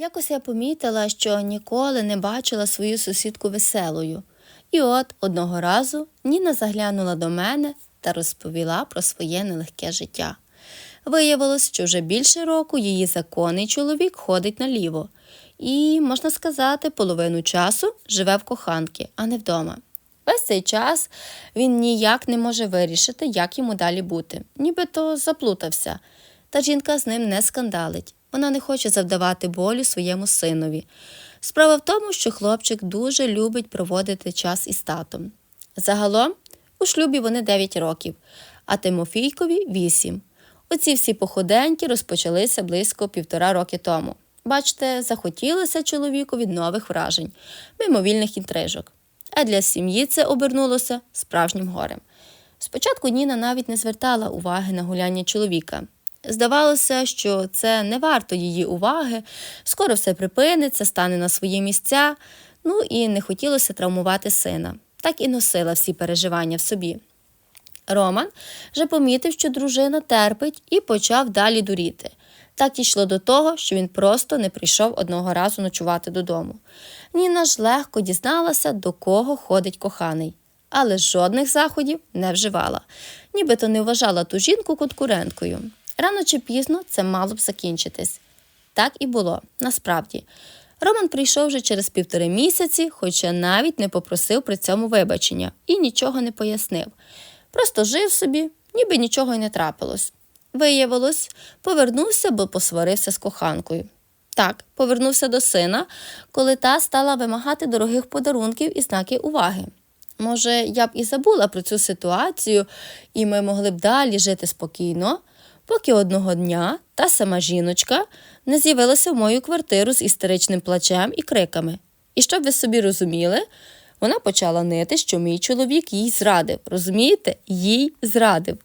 Якось я помітила, що ніколи не бачила свою сусідку веселою. І от одного разу Ніна заглянула до мене та розповіла про своє нелегке життя. Виявилось, що вже більше року її законний чоловік ходить наліво і, можна сказати, половину часу живе в коханки, а не вдома. Весь цей час він ніяк не може вирішити, як йому далі бути, нібито заплутався. Та жінка з ним не скандалить. Вона не хоче завдавати болю своєму синові. Справа в тому, що хлопчик дуже любить проводити час із татом. Загалом у шлюбі вони 9 років, а Тимофійкові 8. Оці всі походеньки розпочалися близько півтора роки тому. Бачите, захотілося чоловіку від нових вражень, мимовільних інтрижок. А для сім'ї це обернулося справжнім горем. Спочатку Ніна навіть не звертала уваги на гуляння чоловіка. Здавалося, що це не варто її уваги, скоро все припиниться, стане на свої місця, ну і не хотілося травмувати сина. Так і носила всі переживання в собі. Роман вже помітив, що дружина терпить, і почав далі дуріти. Так йшло до того, що він просто не прийшов одного разу ночувати додому. Ніна ж легко дізналася, до кого ходить коханий, але жодних заходів не вживала, нібито не вважала ту жінку конкуренткою. Рано чи пізно це мало б закінчитись. Так і було, насправді. Роман прийшов вже через півтори місяці, хоча навіть не попросив при цьому вибачення і нічого не пояснив. Просто жив собі, ніби нічого й не трапилось. Виявилось, повернувся, бо посварився з коханкою. Так, повернувся до сина, коли та стала вимагати дорогих подарунків і знаки уваги. Може, я б і забула про цю ситуацію, і ми могли б далі жити спокійно, поки одного дня та сама жіночка не з'явилася в мою квартиру з істеричним плачем і криками. І щоб ви собі розуміли, вона почала нити, що мій чоловік їй зрадив. Розумієте? Їй зрадив.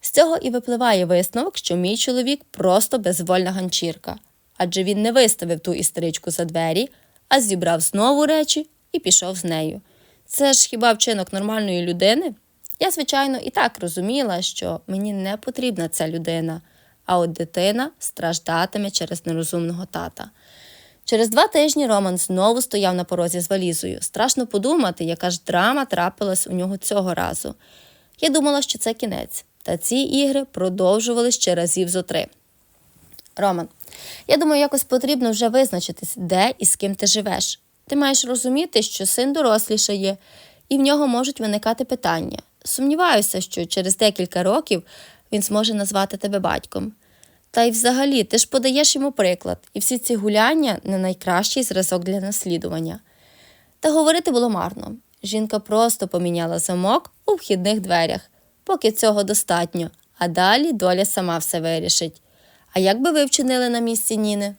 З цього і випливає висновок, що мій чоловік просто безвольна ганчірка, адже він не виставив ту істеричку за двері, а зібрав знову речі і пішов з нею. Це ж хіба вчинок нормальної людини? Я, звичайно, і так розуміла, що мені не потрібна ця людина, а от дитина страждатиме через нерозумного тата. Через два тижні Роман знову стояв на порозі з валізою. Страшно подумати, яка ж драма трапилась у нього цього разу. Я думала, що це кінець, та ці ігри продовжувались ще разів зо три. Роман, я думаю, якось потрібно вже визначитись, де і з ким ти живеш. Ти маєш розуміти, що син дорослішає, і в нього можуть виникати питання. Сумніваюся, що через декілька років він зможе назвати тебе батьком. Та й взагалі, ти ж подаєш йому приклад, і всі ці гуляння не найкращий зразок для наслідування. Та говорити було марно. Жінка просто поміняла замок у вхідних дверях, поки цього достатньо, а далі доля сама все вирішить. А як би ви вчинили на місці Ніни?